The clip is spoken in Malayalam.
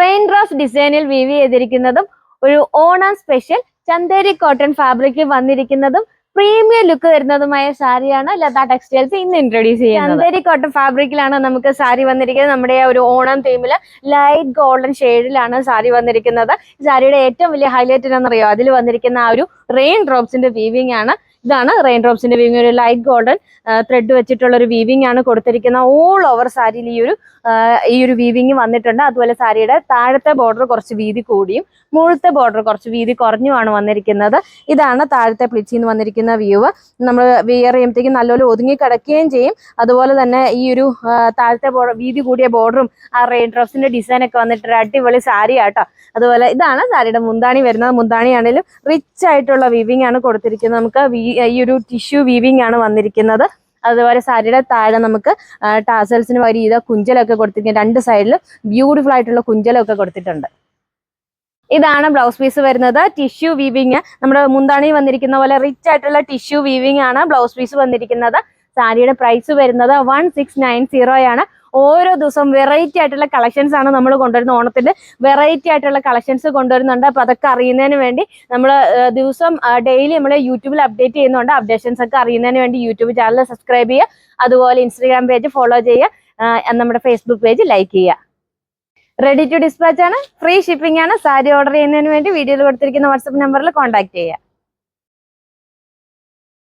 റെയിൻ ഡ്രോപ്സ് ഡിസൈനിൽ വീവ് ചെയ്തിരിക്കുന്നതും ഒരു ഓണം സ്പെഷ്യൽ ചന്തേരി കോട്ടൺ ഫാബ്രിക്കിൽ വന്നിരിക്കുന്നതും പ്രീമിയം ലുക്ക് വരുന്നതുമായ സാരിയാണ് ലതാ ടെക്സ്റ്റൈൽസ് ഇന്ന് ഇൻട്രൊഡ്യൂസ് ചെയ്യുന്നത്. ചന്തേരി കോട്ടൺ ഫാബ്രിക്കിലാണ് നമുക്ക് സാരി വന്നിരിക്കുന്നത്. നമ്മുടെ ഒരു ഓണം തീമിൽ ലൈറ്റ് ഗോൾഡൻ ഷെയ്ഡിലാണ് സാരി വന്നിരിക്കുന്നത്. സാരിയുടെ ഏറ്റവും വലിയ ഹൈലൈറ്റ് എന്നറിയോ അതിൽ വന്നിരിക്കുന്ന ആ ഒരു റെയിൻ ഡ്രോപ്സിന്റെ വീവിംഗ് ആണ്. ഇതാണ് റെയിൻ ഡ്രോപ്സിന്റെ വീവിംഗ് ഒരു ലൈറ്റ് ഗോൾഡൻ ത്രെഡ് വെച്ചിട്ടുള്ള ഒരു വീവിംഗ് ആണ് കൊടുത്തിരിക്കുന്നത് ഓൾ ഓവർ സാരിയിൽ ഈ ഒരു ഈ ഒരു വീവിംഗ് വന്നിട്ടുണ്ട്. അതുപോലെ സാരിയുടെ താഴത്തെ ബോർഡർ കുറച്ച് വീതി കൂടിയും മുഴത്തെ ബോർഡർ കുറച്ച് വീതി കുറഞ്ഞുമാണ് വന്നിരിക്കുന്നത്. ഇതാണ് താഴത്തെ പ്ലിച്ചിൽ നിന്ന് വന്നിരിക്കുന്ന വ്യൂവ് നമ്മൾ വിയർ ചെയ്യുമ്പോഴത്തേക്കും നല്ലപോലെ ഒതുങ്ങി കിടക്കുകയും ചെയ്യും. അതുപോലെ തന്നെ ഈ ഒരു താഴത്തെ വീതി കൂടിയ ബോർഡറും ആ റെയിൻ ഡ്രോപ്സിന്റെ ഡിസൈൻ ഒക്കെ വന്നിട്ട് അടിപൊളി സാരി ആട്ടോ അതുപോലെ ഇതാണ് സാരിയുടെ മുന്താണി വരുന്നത്. മുന്താണി ആണെങ്കിലും റിച്ച് ആയിട്ടുള്ള വീവിംഗ് ആണ് കൊടുത്തിരിക്കുന്നത്. നമുക്ക് ഈ ഒരു ടിഷ്യൂ വീവിംഗ് ആണ് വന്നിരിക്കുന്നത്. അതുപോലെ സാരിയുടെ താഴെ നമുക്ക് ടാസൽസിന് വരി കുഞ്ചലൊക്കെ കൊടുത്തിരിക്കുന്നത് രണ്ട് സൈഡിലും ബ്യൂട്ടിഫുൾ ആയിട്ടുള്ള കുഞ്ചലൊക്കെ കൊടുത്തിട്ടുണ്ട്. ഇതാണ് ബ്ലൗസ് പീസ് വരുന്നത്. ടിഷ്യൂ വീവിങ് നമ്മുടെ മുന്താണി വന്നിരിക്കുന്ന പോലെ റിച്ച് ആയിട്ടുള്ള ടിഷ്യൂ വീവിങ് ആണ് ബ്ലൗസ് പീസ് വന്നിരിക്കുന്നത്. സാരിയുടെ പ്രൈസ് വരുന്നത് വൺ സിക്സ് നയൻ സീറോ ആണ്. ഓരോ ദിവസം വെറൈറ്റി ആയിട്ടുള്ള കളക്ഷൻസ് ആണ് നമ്മൾ കൊണ്ടുവരുന്നത്. ഓണത്തിന്റെ വെറൈറ്റി ആയിട്ടുള്ള കളക്ഷൻസ് കൊണ്ടുവരുന്നുണ്ട്. അപ്പൊ അതൊക്കെ അറിയുന്നതിന് വേണ്ടി നമ്മൾ ദിവസം ഡെയിലി നമ്മൾ യൂട്യൂബിൽ അപ്ഡേറ്റ് ചെയ്യുന്നുണ്ട്. അപ്ഡേഷൻസ് ഒക്കെ അറിയുന്നതിന് വേണ്ടി യൂട്യൂബ് ചാനൽ സബ്സ്ക്രൈബ് ചെയ്യുക. അതുപോലെ ഇൻസ്റ്റാഗ്രാം പേജ് ഫോളോ ചെയ്യുക. നമ്മുടെ ഫേസ്ബുക്ക് പേജ് ലൈക്ക് ചെയ്യുക. റെഡി ടു ഡിസ്പാച്ച് ആണ്. ഫ്രീ ഷിപ്പിംഗ് ആണ്. സാരി ഓർഡർ ചെയ്യുന്നതിന് വേണ്ടി വീഡിയോയിൽ കൊടുത്തിരിക്കുന്ന വാട്സപ്പ് നമ്പറിൽ കോൺടാക്ട് ചെയ്യുക.